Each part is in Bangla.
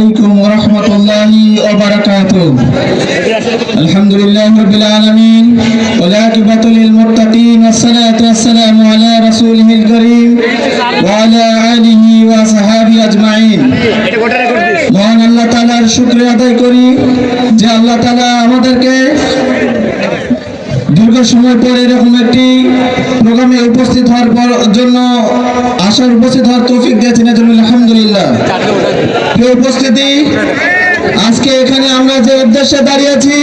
عليكم ورحمة الله وبركاته الحمد لله رب العالمين والعاقبة للمتقين والصلاة والسلام على رسوله الكريم وعلى آله وصحابه أجمعين মহান আল্লাহ তালার শুক্রিয়া আদায় করি যে আল্লাহ তালা আমাদেরকে দীর্ঘ সময় পর এরকম একটি প্রোগ্রামে উপস্থিত হওয়ার পর জন্য আসার উপস্থিত হওয়ার তৌফিক দিয়েছেন এজন্য আলহামদুলিল্লাহ প্রিয় উপস্থিতি? আজকে এখানে আমরা যে উদ্দেশ্যে দাঁড়িয়েছি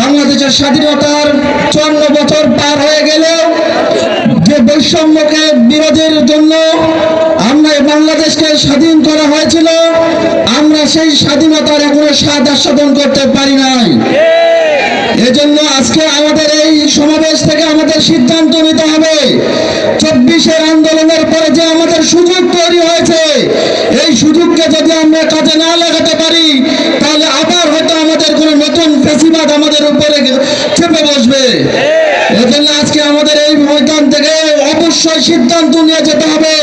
বাংলাদেশের স্বাধীনতার চুয়ান্ন বছর পার হয়ে গেলেও যে বৈষম্যকে বিরোধের জন্য আমরা বাংলাদেশকে স্বাধীন করা হয়েছিল, আমরা সেই স্বাধীনতার এখনও স্বাদ আস্বাদন করতে পারি নাই। এজন্য আজকে আমাদের এই সমাবেশ থেকে আমাদের সিদ্ধান্ত নিতে হবে। চব্বিশের আন্দোলনের পরে যে আমাদের সুযোগ তৈরি হয়েছে এই সুযোগকে যদি আমরা কাজে না লাগাতে পারি, তাহলে আবার হয়তো আমাদের কোনো নতুন ফেসিবাদ আমাদের উপরে চেপে বসবে। আজকে আমাদের এই ময়দান থেকে অবশ্যই সিদ্ধান্ত নিয়ে যেতে হবে।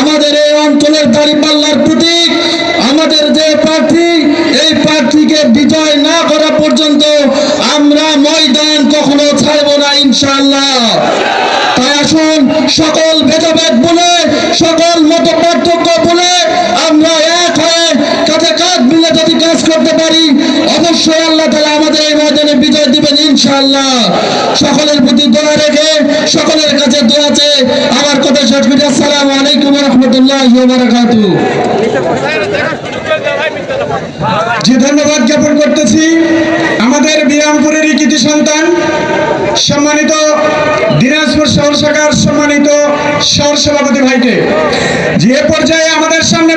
আমাদের এই অঞ্চলের দাঁড়িপাল্লার প্রতীক, আমাদের যে প্রার্থী, এই প্রার্থীকে বিজয় না করা পর্যন্ত আমরা ময়দান কখনো ছাড়ব না ইনশাআল্লাহ। তাই আসুন সকল ভেদাভেদ বলে সকল মত পার্থক্য বলে আমরা এক হয়ে কাঁধে কাঁধ মিলে যদি কাজ করতে পারি অবশ্যই তালা আমাদের এই ময়দানে বিজয় দিবেন ইনশাআল্লাহ। সকলের প্রতি দোয়া রেখে, সকলের কাছে দোয়া চেয়ে আমার কথা শেষ করি। আসসালামু আলাইকুম রহমতুল্লাহ যে ধন্যবাদ জ্ঞাপন করতেছি। আমাদের বিরামপুরেরই কৃতি সন্তান, সম্মানিত দিনাজপুর শহর শাখার সম্মানিত শহর সভাপতি ভাইকে। যে পর্যায়ে আমাদের সামনে